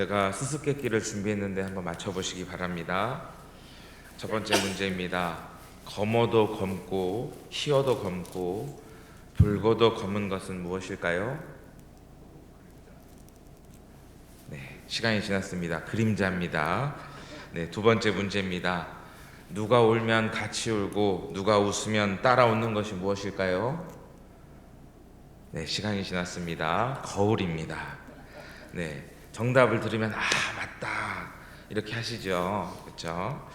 제가 수수께끼를 준비했는데 한번 맞춰보시기 바랍니다. 첫 번째 문제입니다. 검어도 검고 희어도 검고 붉어도 검은 것은 무엇일까요? 네, 시간이 지났습니다. 그림자입니다. 네, 두 번째 문제입니다. 누가 울면 같이 울고 누가 웃으면 따라 웃는 것이 무엇일까요? 네, 시간이 지났습니다. 거울입니다. 네, 정답을 들으면 아 맞다 이렇게 하시죠, 그렇죠?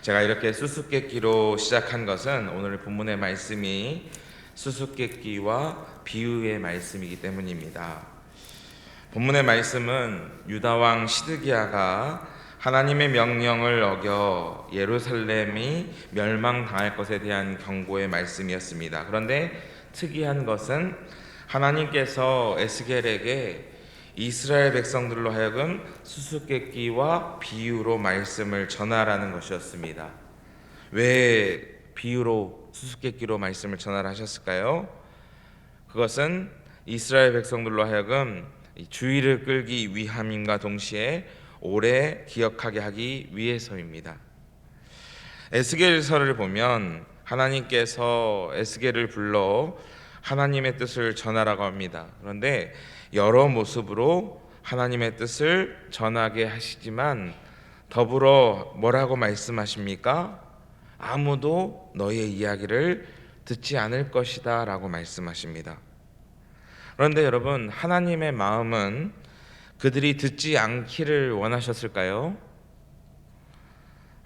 제가 이렇게 수수께끼로 시작한 것은 오늘 본문의 말씀이 수수께끼와 비유의 말씀이기 때문입니다. 본문의 말씀은 유다 왕 시드기야가 하나님의 명령을 어겨 예루살렘이 멸망당할 것에 대한 경고의 말씀이었습니다. 그런데 특이한 것은 하나님께서 에스겔에게 이스라엘 백성들로 하여금 수수께끼와 비유로 말씀을 전하라는 것이었습니다. 왜 비유로 수수께끼로 말씀을 전하라 하셨을까요? 그것은 이스라엘 백성들로 하여금 이 주의를 끌기 위함인가 동시에 오래 기억하게 하기 위해서입니다. 에스겔서를 보면 하나님께서 에스겔을 불러 하나님의 뜻을 전하라고 합니다. 그런데 여러 모습으로 하나님의 뜻을 전하게 하시지만 더불어 뭐라고 말씀하십니까? 아무도 너의 이야기를 듣지 않을 것이다 라고 말씀하십니다. 그런데 여러분 하나님의 마음은 그들이 듣지 않기를 원하셨을까요?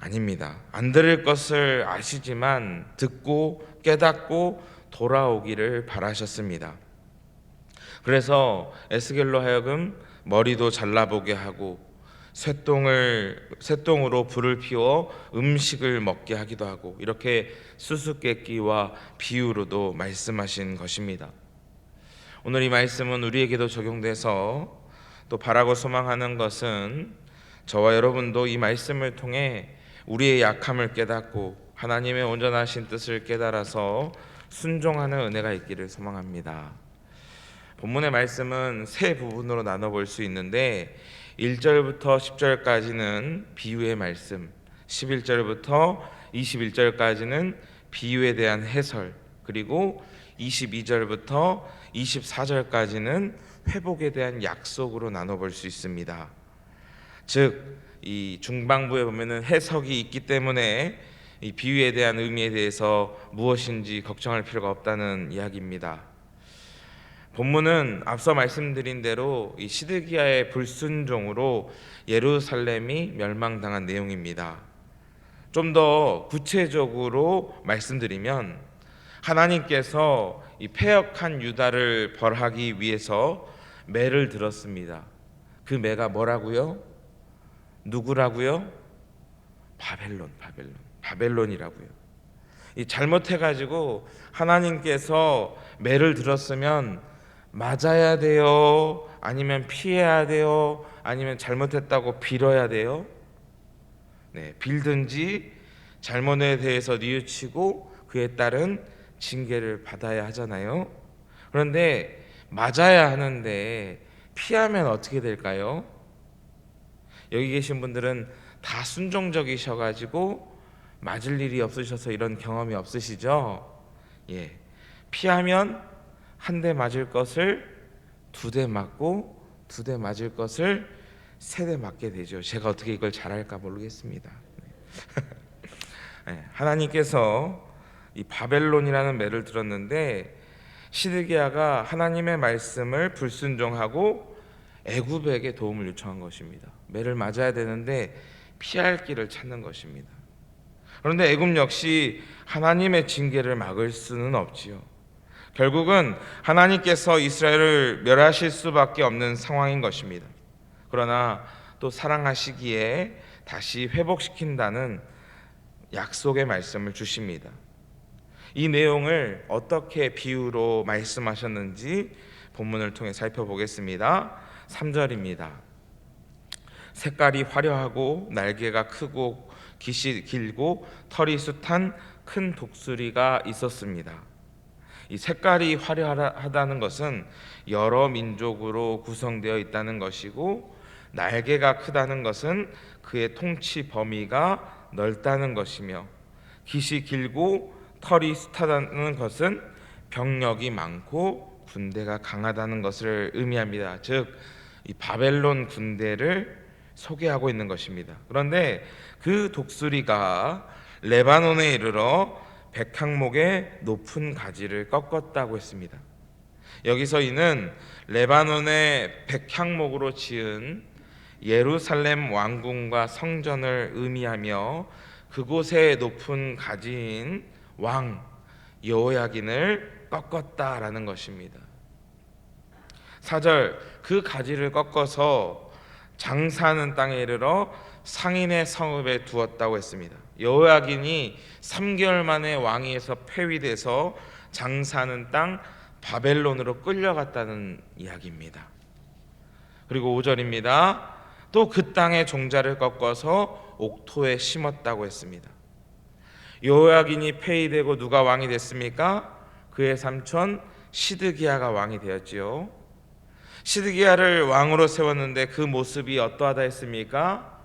아닙니다. 안 들을 것을 아시지만 듣고 깨닫고 돌아오기를 바라셨습니다. 그래서 에스겔로 하여금 머리도 잘라보게 하고 쇠똥을 쇠똥으로 불을 피워 음식을 먹게 하기도 하고 이렇게 수수께끼와 비유로도 말씀하신 것입니다. 오늘 이 말씀은 우리에게도 적용돼서 또 바라고 소망하는 것은 저와 여러분도 이 말씀을 통해 우리의 약함을 깨닫고 하나님의 온전하신 뜻을 깨달아서 순종하는 은혜가 있기를 소망합니다. 본문의 말씀은 세 부분으로 나눠 볼 수 있는데 1절부터 10절까지는 비유의 말씀, 11절부터 21절까지는 비유에 대한 해설, 그리고 22절부터 24절까지는 회복에 대한 약속으로 나눠 볼 수 있습니다. 즉, 이 중반부에 보면은 해석이 있기 때문에 이 비유에 대한 의미에 대해서 무엇인지 걱정할 필요가 없다는 이야기입니다. 본문은 앞서 말씀드린 대로 이 시드기야의 불순종으로 예루살렘이 멸망당한 내용입니다. 좀 더 구체적으로 말씀드리면 하나님께서 이 패역한 유다를 벌하기 위해서 매를 들었습니다. 그 매가 뭐라고요? 누구라고요? 바벨론, 바벨론, 바벨론이라고요. 이 잘못해가지고 하나님께서 매를 들었으면 맞아야 돼요? 아니면 피해야 돼요? 아니면 잘못했다고 빌어야 돼요? 네, 빌든지 잘못에 대해서 뉘우치고 그에 따른 징계를 받아야 하잖아요. 그런데 맞아야 하는데 피하면 어떻게 될까요? 여기 계신 분들은 다 순종적이셔 가지고 맞을 일이 없으셔서 이런 경험이 없으시죠? 예, 피하면 한 대 맞을 것을 두 대 맞고 두 대 맞을 것을 세 대 맞게 되죠. 제가 어떻게 이걸 잘할까 모르겠습니다. 네, 하나님께서 이 바벨론이라는 매를 들었는데 시드기야가 하나님의 말씀을 불순종하고 애굽에게 도움을 요청한 것입니다. 매를 맞아야 되는데 피할 길을 찾는 것입니다. 그런데 애굽 역시 하나님의 징계를 막을 수는 없지요. 결국은 하나님께서 이스라엘을 멸하실 수밖에 없는 상황인 것입니다. 그러나 또 사랑하시기에 다시 회복시킨다는 약속의 말씀을 주십니다. 이 내용을 어떻게 비유로 말씀하셨는지 본문을 통해 살펴보겠습니다. 3절입니다. 색깔이 화려하고 날개가 크고 깃이 길고 털이 숱한 큰 독수리가 있었습니다. 이 색깔이 화려하다는 것은 여러 민족으로 구성되어 있다는 것이고 날개가 크다는 것은 그의 통치 범위가 넓다는 것이며 깃이 길고 털이 숱하다는 것은 병력이 많고 군대가 강하다는 것을 의미합니다. 즉, 이 바벨론 군대를 소개하고 있는 것입니다. 그런데 그 독수리가 레바논에 이르러 백향목의 높은 가지를 꺾었다고 했습니다. 여기서 이는 레바논의 백향목으로 지은 예루살렘 왕궁과 성전을 의미하며 그곳의 높은 가지인 왕 여호야긴을 꺾었다라는 것입니다. 사절 그 가지를 꺾어서 장사하는 땅에 이르러 상인의 성읍에 두었다고 했습니다. 여호야긴이 3개월 만에 왕위에서 폐위돼서 장사하는 땅 바벨론으로 끌려갔다는 이야기입니다. 그리고 5절입니다. 또 그 땅의 종자를 꺾어서 옥토에 심었다고 했습니다. 여호야긴이 폐위되고 누가 왕이 됐습니까? 그의 삼촌 시드기야가 왕이 되었지요. 시드기야를 왕으로 세웠는데 그 모습이 어떠하다 했습니까?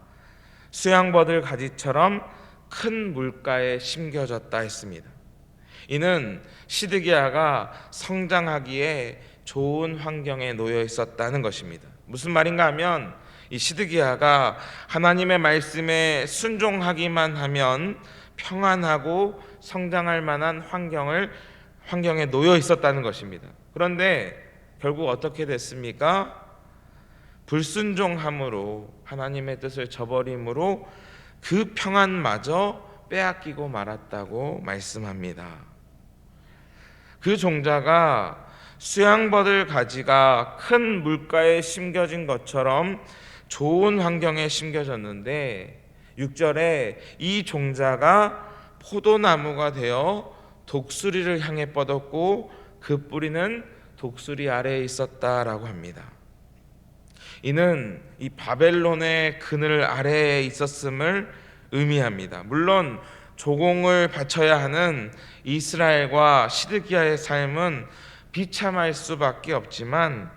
수양버들 가지처럼 큰 물가에 심겨졌다 했습니다. 이는 시드기야가 성장하기에 좋은 환경에 놓여 있었다는 것입니다. 무슨 말인가 하면 이 시드기야가 하나님의 말씀에 순종하기만 하면 평안하고 성장할 만한 환경을 환경에 놓여 있었다는 것입니다. 그런데 결국 어떻게 됐습니까? 불순종함으로 하나님의 뜻을 저버림으로 그 평안마저 빼앗기고 말았다고 말씀합니다. 그 종자가 수양버들 가지가 큰 물가에 심겨진 것처럼 좋은 환경에 심겨졌는데 6절에 이 종자가 포도나무가 되어 독수리를 향해 뻗었고 그 뿌리는 독수리 아래에 있었다라고 합니다. 이는 이 바벨론의 그늘 아래에 있었음을 의미합니다. 물론 조공을 바쳐야 하는 이스라엘과 시드기야의 삶은 비참할 수밖에 없지만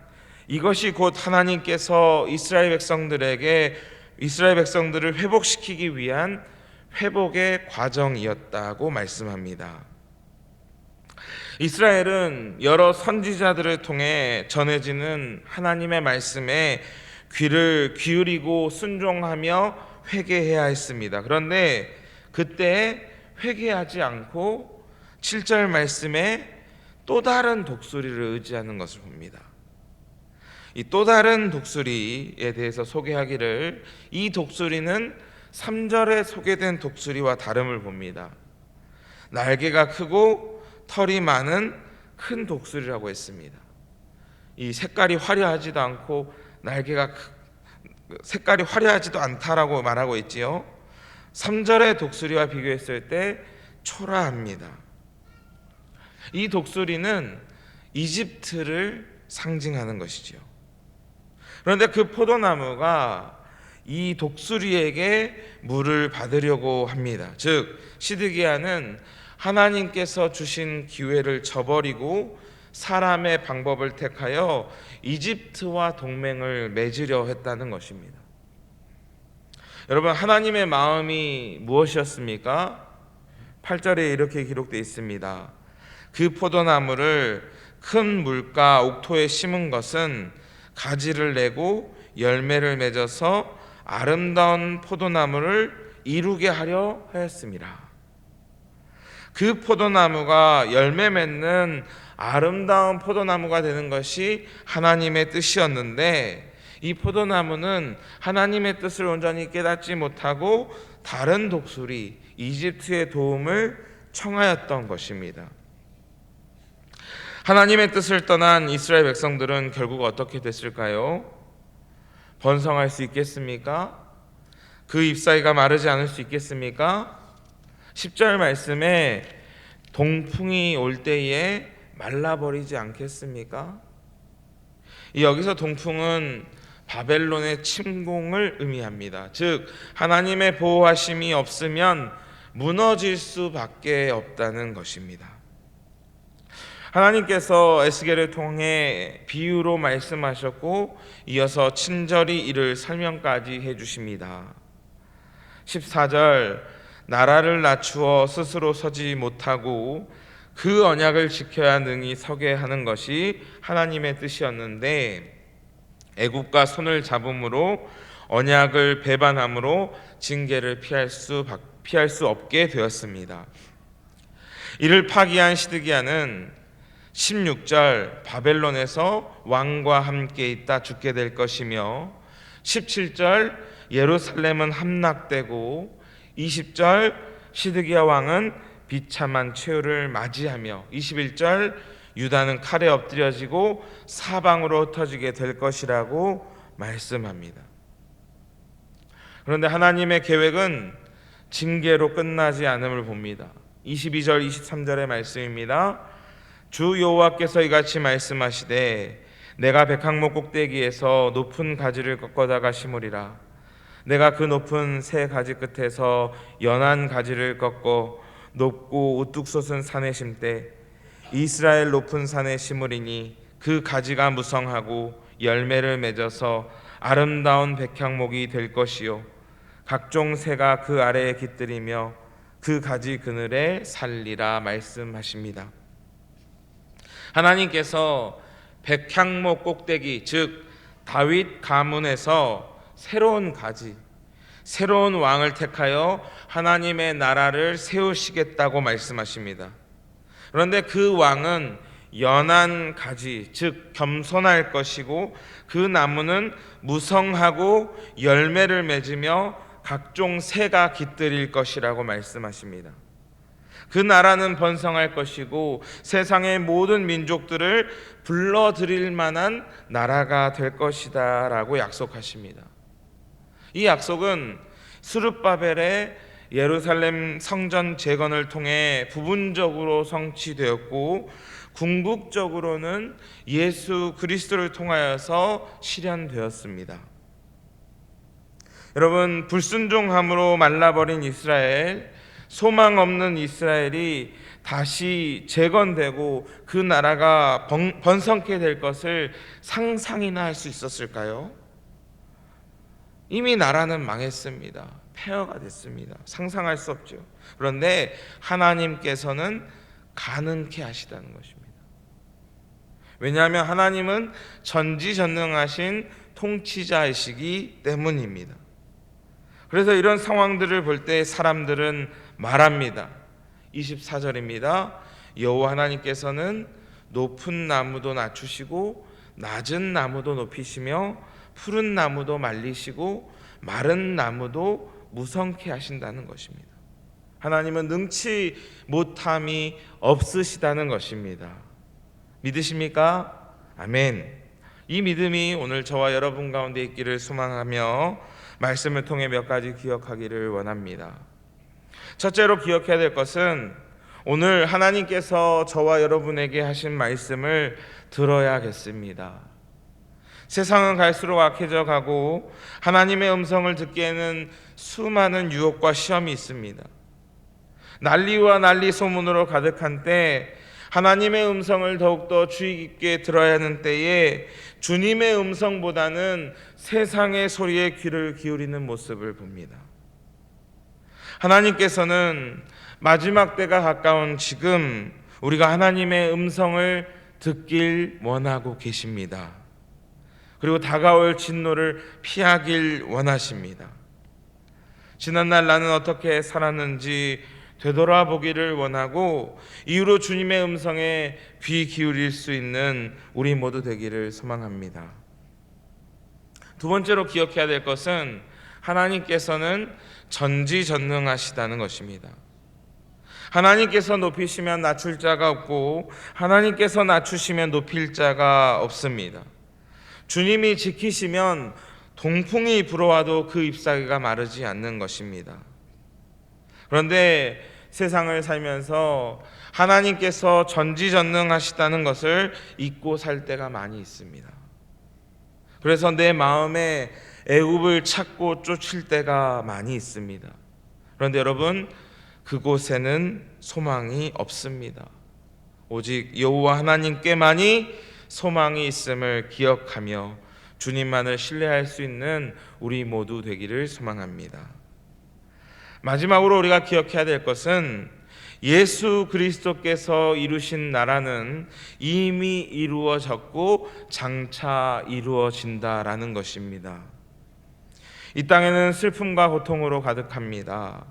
이것이 곧 하나님께서 이스라엘 백성들에게 이스라엘 백성들을 회복시키기 위한 회복의 과정이었다고 말씀합니다. 이스라엘은 여러 선지자들을 통해 전해지는 하나님의 말씀에 귀를 기울이고 순종하며 회개해야 했습니다. 그런데 그때 회개하지 않고 7절 말씀에 또 다른 독수리를 의지하는 것을 봅니다. 이 또 다른 독수리에 대해서 소개하기를 이 독수리는 3절에 소개된 독수리와 다름을 봅니다. 날개가 크고 털이 많은 큰 독수리라고 했습니다. 이 색깔이 화려하지도 않고 날개가 색깔이 화려하지도 않다라고 말하고 있지요. 3절의 독수리와 비교했을 때 초라합니다. 이 독수리는 이집트를 상징하는 것이지요. 그런데 그 포도나무가 이 독수리에게 물을 받으려고 합니다. 즉 시드기야는 하나님께서 주신 기회를 저버리고 사람의 방법을 택하여 이집트와 동맹을 맺으려 했다는 것입니다. 여러분 하나님의 마음이 무엇이었습니까? 8절에 이렇게 기록되어 있습니다. 그 포도나무를 큰 물가 옥토에 심은 것은 가지를 내고 열매를 맺어서 아름다운 포도나무를 이루게 하려 하였습니다. 그 포도나무가 열매 맺는 아름다운 포도나무가 되는 것이 하나님의 뜻이었는데 이 포도나무는 하나님의 뜻을 온전히 깨닫지 못하고 다른 독수리 이집트의 도움을 청하였던 것입니다. 하나님의 뜻을 떠난 이스라엘 백성들은 결국 어떻게 됐을까요? 번성할 수 있겠습니까? 그 잎사귀가 마르지 않을 수 있겠습니까? 10절 말씀에 동풍이 올 때에 말라버리지 않겠습니까? 여기서 동풍은 바벨론의 침공을 의미합니다. 즉 하나님의 보호하심이 없으면 무너질 수밖에 없다는 것입니다. 하나님께서 에스겔을 통해 비유로 말씀하셨고 이어서 친절히 이를 설명까지 해 주십니다. 14절 나라를 낮추어 스스로 서지 못하고 그 언약을 지켜야 능히 서게 하는 것이 하나님의 뜻이었는데 애국과 손을 잡음으로 언약을 배반함으로 징계를 피할 수 피할 수 없게 되었습니다. 이를 파기한 시드기야는 16절 바벨론에서 왕과 함께 있다 죽게 될 것이며 17절 예루살렘은 함락되고 20절 시드기야 왕은 비참한 최후를 맞이하며 21절 유다는 칼에 엎드려지고 사방으로 흩어지게 될 것이라고 말씀합니다. 그런데 하나님의 계획은 징계로 끝나지 않음을 봅니다. 22절 23절의 말씀입니다. 주 여호와께서 이같이 말씀하시되 내가 백항목 꼭대기에서 높은 가지를 꺾어다가 심으리라 내가 그 높은 새 가지 끝에서 연한 가지를 꺾어 높고 우뚝 솟은 산에 심되 이스라엘 높은 산에 심으리니 그 가지가 무성하고 열매를 맺어서 아름다운 백향목이 될 것이요 각종 새가 그 아래에 깃들이며 그 가지 그늘에 살리라 말씀하십니다. 하나님께서 백향목 꼭대기 즉 다윗 가문에서 새로운 가지 새로운 왕을 택하여 하나님의 나라를 세우시겠다고 말씀하십니다. 그런데 그 왕은 연한 가지 즉 겸손할 것이고 그 나무는 무성하고 열매를 맺으며 각종 새가 깃들일 것이라고 말씀하십니다. 그 나라는 번성할 것이고 세상의 모든 민족들을 불러들일 만한 나라가 될 것이다 라고 약속하십니다. 이 약속은 스룹바벨의 예루살렘 성전 재건을 통해 부분적으로 성취되었고 궁극적으로는 예수 그리스도를 통하여서 실현되었습니다. 여러분 불순종함으로 말라버린 이스라엘 소망 없는 이스라엘이 다시 재건되고 그 나라가 번성케 될 것을 상상이나 할 수 있었을까요? 이미 나라는 망했습니다. 폐허가 됐습니다. 상상할 수 없죠. 그런데 하나님께서는 가능케 하시다는 것입니다. 왜냐하면 하나님은 전지전능하신 통치자이시기 때문입니다. 그래서 이런 상황들을 볼 때 사람들은 말합니다. 24절입니다. 여호와 하나님께서는 높은 나무도 낮추시고 낮은 나무도 높이시며 푸른 나무도 말리시고 마른 나무도 무성케 하신다는 것입니다. 하나님은 능치 못함이 없으시다는 것입니다. 믿으십니까? 아멘. 이 믿음이 오늘 저와 여러분 가운데 있기를 소망하며 말씀을 통해 몇 가지 기억하기를 원합니다. 첫째로 기억해야 될 것은 오늘 하나님께서 저와 여러분에게 하신 말씀을 들어야겠습니다. 세상은 갈수록 악해져 가고 하나님의 음성을 듣기에는 수많은 유혹과 시험이 있습니다. 난리와 난리 소문으로 가득한 때 하나님의 음성을 더욱더 주의 깊게 들어야 하는 때에 주님의 음성보다는 세상의 소리에 귀를 기울이는 모습을 봅니다. 하나님께서는 마지막 때가 가까운 지금 우리가 하나님의 음성을 듣길 원하고 계십니다. 그리고 다가올 진노를 피하길 원하십니다. 지난날 나는 어떻게 살았는지 되돌아보기를 원하고 이후로 주님의 음성에 귀 기울일 수 있는 우리 모두 되기를 소망합니다. 두 번째로 기억해야 될 것은 하나님께서는 전지전능하시다는 것입니다. 하나님께서 높이시면 낮출 자가 없고 하나님께서 낮추시면 높일 자가 없습니다. 주님이 지키시면 동풍이 불어와도 그 잎사귀가 마르지 않는 것입니다. 그런데 세상을 살면서 하나님께서 전지전능하시다는 것을 잊고 살 때가 많이 있습니다. 그래서 내 마음에 애굽을 찾고 쫓을 때가 많이 있습니다. 그런데 여러분 그곳에는 소망이 없습니다. 오직 여호와 하나님께만이 소망이 있음을 기억하며 주님만을 신뢰할 수 있는 우리 모두 되기를 소망합니다. 마지막으로 우리가 기억해야 될 것은 예수 그리스도께서 이루신 나라는 이미 이루어졌고 장차 이루어진다라는 것입니다. 이 땅에는 슬픔과 고통으로 가득합니다.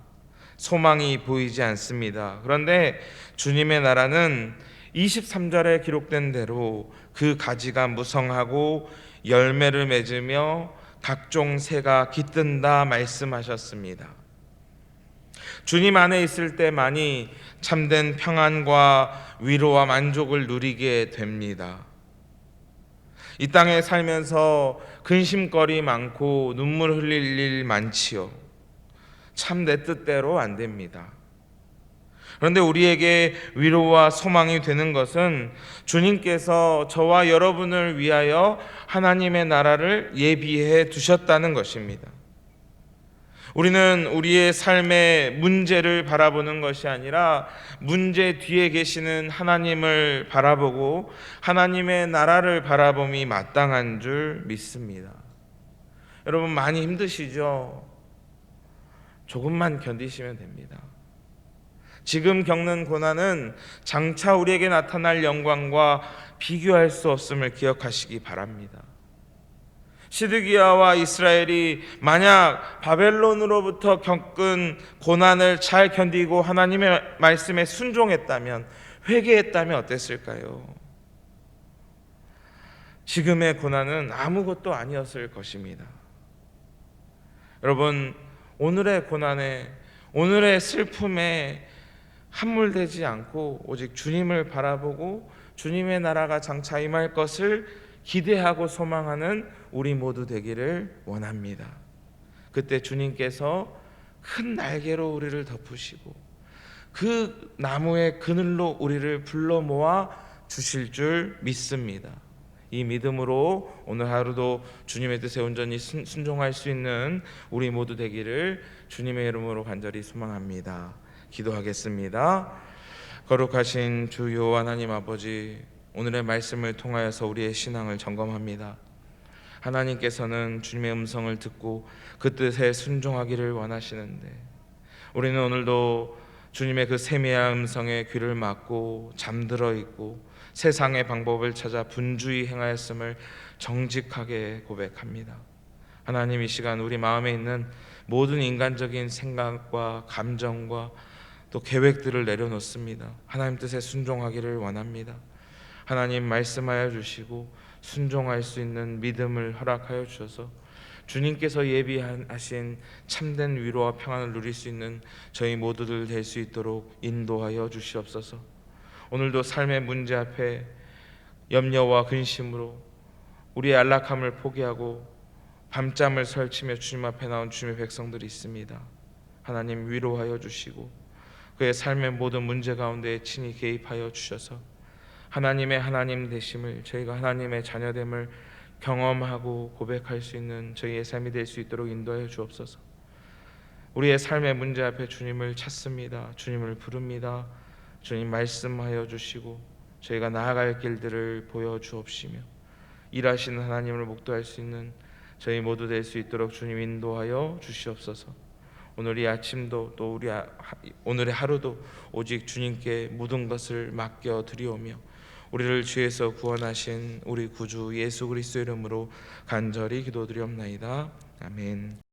소망이 보이지 않습니다. 그런데 주님의 나라는 23절에 기록된 대로 그 가지가 무성하고 열매를 맺으며 각종 새가 깃든다 말씀하셨습니다. 주님 안에 있을 때만이 참된 평안과 위로와 만족을 누리게 됩니다. 이 땅에 살면서 근심거리 많고 눈물 흘릴 일 많지요. 참 내 뜻대로 안 됩니다. 그런데 우리에게 위로와 소망이 되는 것은 주님께서 저와 여러분을 위하여 하나님의 나라를 예비해 두셨다는 것입니다. 우리는 우리의 삶의 문제를 바라보는 것이 아니라 문제 뒤에 계시는 하나님을 바라보고 하나님의 나라를 바라봄이 마땅한 줄 믿습니다. 여러분 많이 힘드시죠? 조금만 견디시면 됩니다. 지금 겪는 고난은 장차 우리에게 나타날 영광과 비교할 수 없음을 기억하시기 바랍니다. 시드기야와 이스라엘이 만약 바벨론으로부터 겪은 고난을 잘 견디고 하나님의 말씀에 순종했다면 회개했다면 어땠을까요? 지금의 고난은 아무것도 아니었을 것입니다. 여러분 오늘의 고난에 오늘의 슬픔에 함몰되지 않고 오직 주님을 바라보고 주님의 나라가 장차 임할 것을 기대하고 소망하는 우리 모두 되기를 원합니다. 그때 주님께서 큰 날개로 우리를 덮으시고 그 나무의 그늘로 우리를 불러 모아 주실 줄 믿습니다. 이 믿음으로 오늘 하루도 주님의 뜻에 온전히 순- 순종할 수 있는 우리 모두 되기를 주님의 이름으로 간절히 소망합니다. 기도하겠습니다. 거룩하신 주 여호와 하나님 아버지 오늘의 말씀을 통하여서 우리의 신앙을 점검합니다. 하나님께서는 주님의 음성을 듣고 그 뜻에 순종하기를 원하시는데 우리는 오늘도 주님의 그 세미한 음성에 귀를 막고 잠들어 있고 세상의 방법을 찾아 분주히 행하였음을 정직하게 고백합니다. 하나님 이 시간 우리 마음에 있는 모든 인간적인 생각과 감정과 또 계획들을 내려놓습니다. 하나님 뜻에 순종하기를 원합니다. 하나님 말씀하여 주시고 순종할 수 있는 믿음을 허락하여 주셔서 주님께서 예비하신 참된 위로와 평안을 누릴 수 있는 저희 모두들 될 수 있도록 인도하여 주시옵소서. 오늘도 삶의 문제 앞에 염려와 근심으로 우리의 안락함을 포기하고 밤잠을 설치며 주님 앞에 나온 주님의 백성들이 있습니다. 하나님 위로하여 주시고 그의 삶의 모든 문제 가운데 친히 개입하여 주셔서 하나님의 하나님 되심을 저희가 하나님의 자녀됨을 경험하고 고백할 수 있는 저희의 삶이 될 수 있도록 인도하여 주옵소서. 우리의 삶의 문제 앞에 주님을 찾습니다. 주님을 부릅니다. 주님 말씀하여 주시고 저희가 나아갈 길들을 보여 주옵시며 일하시는 하나님을 목도할 수 있는 저희 모두 될 수 있도록 주님 인도하여 주시옵소서. 오늘 이 아침도 또 우리 오늘의 하루도 오직 주님께 모든 것을 맡겨 드리오며 우리를 죄에서 구원하신 우리 구주 예수 그리스도 이름으로 간절히 기도드리옵나이다. 아멘.